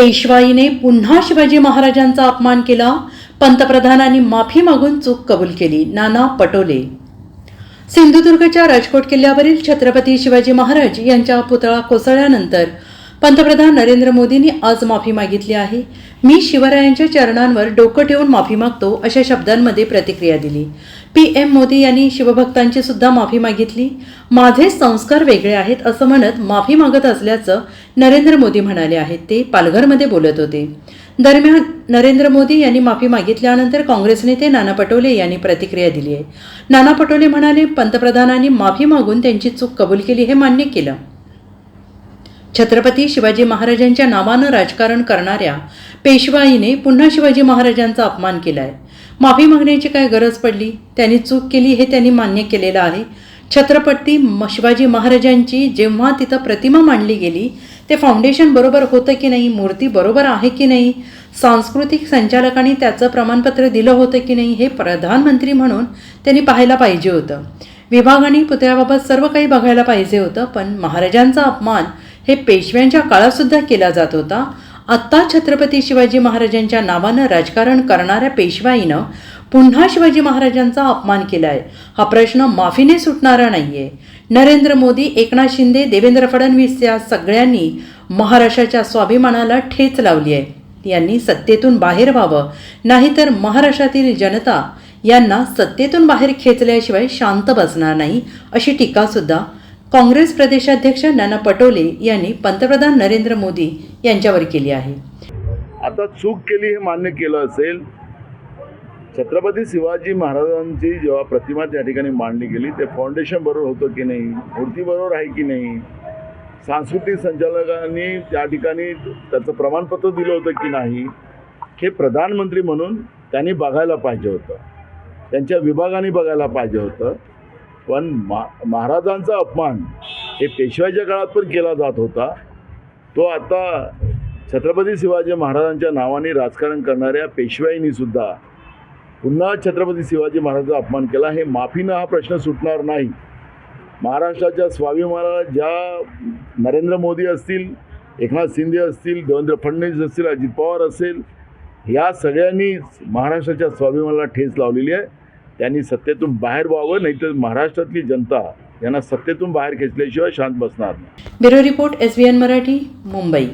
पेशवाईने पुन्हा शिवाजी महाराजांचा अपमान केला. पंतप्रधानांनी माफी मागून चूक कबूल केली. नाना पटोले. सिंधुदुर्गच्या राजकोट किल्ल्यावरील छत्रपती शिवाजी महाराज यांच्या पुतळा कोसळल्यानंतर पंतप्रधान नरेंद्र मोदींनी आज माफी मागितली आहे. मी शिवरायांच्या चरणांवर डोकं ठेवून माफी मागतो अशा शब्दांमध्ये प्रतिक्रिया दिली. पी एम मोदी यांनी शिवभक्तांची सुद्धा माफी मागितली. माझे संस्कार वेगळे आहेत असं म्हणत माफी मागत असल्याचं नरेंद्र मोदी म्हणाले आहेत. ते पालघरमध्ये बोलत होते. दरम्यान नरेंद्र मोदी यांनी माफी मागितल्यानंतर काँग्रेस नेते नाना पटोले यांनी प्रतिक्रिया दिली आहे. नाना पटोले म्हणाले पंतप्रधानांनी माफी मागून त्यांची चूक कबूल केली हे मान्य केलं. छत्रपती शिवाजी महाराजांच्या नावानं राजकारण करणाऱ्या पेशवाईने पुन्हा शिवाजी महाराजांचा अपमान केला आहे माफी मागण्याची काय गरज पडली? त्यांनी चूक केली हे त्यांनी मान्य केलेलं आहे. छत्रपती म- शिवाजी महाराजांची जेव्हा तिथं प्रतिमा मांडली गेली ते फाउंडेशन बरोबर होतं की नाही मूर्ती बरोबर आहे की नाही सांस्कृतिक संचालकांनी त्याचं प्रमाणपत्र दिलं होतं की नाही हे प्रधानमंत्री म्हणून त्यांनी पाहायला पाहिजे होतं. विभागाने पुतळ्याबाबत सर्व काही बघायला पाहिजे होतं पण महाराजांचा अपमान हे पेशव्यांच्या काळात सुद्धा केला जात होता. आत्ता छत्रपती शिवाजी महाराजांच्या नावानं राजकारण करणाऱ्या पेशवाईनं पुन्हा शिवाजी महाराजांचा अपमान केलाय. हा प्रश्न माफीने सुटणारा नाहीये. नरेंद्र मोदी एकनाथ शिंदे देवेंद्र फडणवीस या सगळ्यांनी महाराष्ट्राच्या स्वाभिमानाला ठेच लावली आहे. यांनी सत्तेतून बाहेर व्हावं नाहीतर महाराष्ट्रातील जनता यांना सत्तेतून बाहेर खेचल्याशिवाय शांत बसणार नाही अशी टीकासुद्धा काँग्रेस प्रदेशाध्यक्ष नाना पटोले यांनी पंतप्रधान नरेंद्र मोदी यांच्यावर केली आहे. आता चूक केली हे मान्य केलं असेल. छत्रपती शिवाजी महाराजांची जेव्हा प्रतिमा त्या ठिकाणी मांडली गेली ते फाउंडेशन बरोबर होतं की नाही? मूर्ती बरोबर आहे की नाही? सांस्कृतिक संचालकांनी त्या ठिकाणी त्याचं प्रमाणपत्र दिलं होतं की नाही? हे प्रधानमंत्री म्हणून त्यांनी बघायला पाहिजे होतं. त्यांच्या विभागाने बघायला पाहिजे होतं. पण मा महाराजांचा अपमान हे पेशव्याच्या काळात पण केला जात होता. तो आता छत्रपती शिवाजी महाराजांच्या नावाने राजकारण करणाऱ्या पेशवाईनीसुद्धा पुन्हा छत्रपती शिवाजी महाराजांचा अपमान केला. हे माफीनं हा प्रश्न सुटणार नाही. महाराष्ट्राच्या स्वाभिमानाला ज्या नरेंद्र मोदी असतील एकनाथ शिंदे असतील देवेंद्र फडणवीस असतील अजित पवार असेल या सगळ्यांनी महाराष्ट्राच्या स्वाभिमानाला ठेच लावलेली आहे. त्यांनी सत्तेतून बाहेर व्हावं नाहीतर महाराष्ट्रातली जनता यांना सत्तेतून बाहेर खेचल्याशिवाय शांत बसणार नाही. Bureau report S B N Marathi Mumbai.